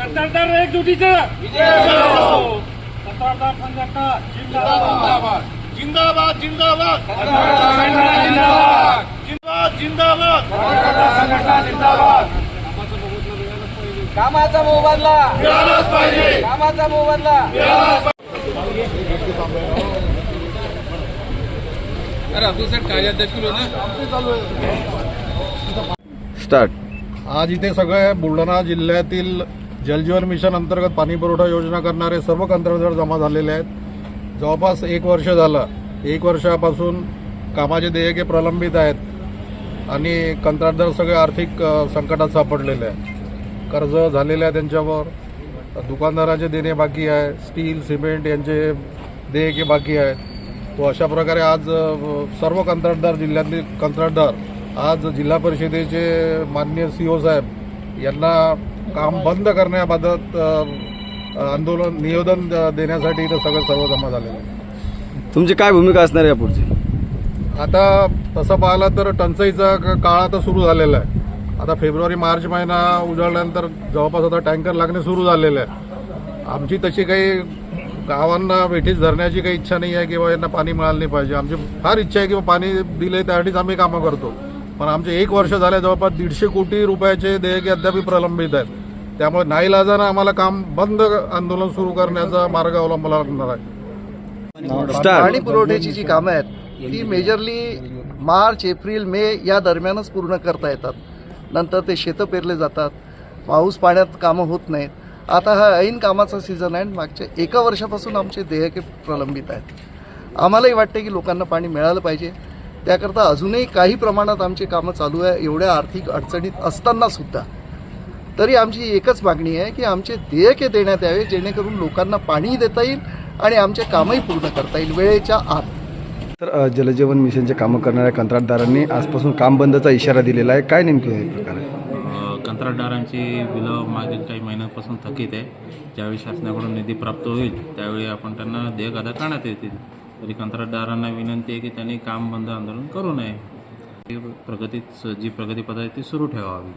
कंत्राटदार एकजुटीचं कंत्राटदार संघटना जिंदाबाद. जिंदाबाद. जिंदाबाद जिंदाबाद. जिंदाबाद. जिंदाबाद. संघटना जिंदाबाद. कामाचा मोबदला मिळालंच पाहिजे. कामाचा मोबदला स्टार्ट. आज इथे सगळे बुलढाणा जिल्ह्यातील जलजीवन मिशन अंतर्गत पाणी पुरवठा योजना करणारे सर्व कंत्राटदार जमा झालेले आहेत. जवळपास एक वर्ष झालं. एक वर्षापासून कामाचे देयके प्रलंबित आहेत आणि कंत्राटदार सगळे आर्थिक संकटात सापडलेले आहेत. कर्ज झालेले आहे त्यांच्यावर. दुकानदाराचे देणे बाकी आहे. स्टील सिमेंट यांचे देयके बाकी आहेत तो अशा प्रकारे आज सर्व कंत्राटदार जिल्ह्यातील कंत्राटदार आज जिल्हा परिषदेचे मान्य सी ओ साहेब यांना काम बंद करण्याबाबत आंदोलन निवेदन देण्यासाठी इथं सगळं सर्व जमा झालेलं आहे. तुमची काय भूमिका असणार आहे यापुढची? आता तसं पाहिलं तर टंचाईचा काळ आता सुरू झालेला आहे. आता फेब्रुवारी मार्च महिना उजळल्यानंतर जवळपास आता टँकर लागणे सुरू झालेले आहे. आमची तशी काही गावांना वेठीस धरण्याची काही इच्छा नाही आहे किंवा यांना पाणी मिळालं नाही पाहिजे. आमची फार इच्छा आहे किंवा पाणी दिले त्यासाठीच आम्ही कामं करतो. पण आमचे एक वर्ष झाले जवळपास दीडशे कोटी रुपयाचे देयके अद्याप प्रलंबित आहेत. त्यामुळे नाईलाजानं आम्हाला काम बंद आंदोलन सुरू करण्याचा मार्ग अवलंबला लागणार आहे. पाणी पुरवठ्याची जी कामं आहेत ती मेजरली मार्च एप्रिल मे या दरम्यानच पूर्ण करता येतात. नंतर ते शेतं पेरले जातात. पाऊस पाण्यात कामं होत नाहीत. आता हा ऐन कामाचा सीझन आहे आणि मागच्या एका वर्षापासून आमचे देयके प्रलंबित आहेत. आम्हालाही वाटते की लोकांना पाणी मिळालं पाहिजे. त्याकरता अजूनही काही प्रमाणात आमची कामं चालू आहे. एवढ्या आर्थिक अडचणीत असताना सुद्धा. तरी आमची एकच मागणी आहे की आमचे देयके देण्यात यावे जेणेकरून लोकांना पाणी देता येईल आणि आमचे कामही पूर्ण करता येईल. वेळेच्या आत. तर जलजीवन मिशनचे कामं करणाऱ्या कंत्राटदारांनी आजपासून काम बंदचा इशारा दिलेला आहे. काय नेमके हे प्रकार आहे? कंत्राटदारांची बिलं मागील काही महिन्यांपासून थकीत आहे. ज्यावेळी शासनाकडून निधी प्राप्त होईल त्यावेळी आपण त्यांना देयक अदा करण्यात येतील. तरी कंत्राटदारांना विनंती आहे की त्यांनी काम बंद आंदोलन करू नये. ही जी प्रगती पद्धती ती सुरू ठेवावी.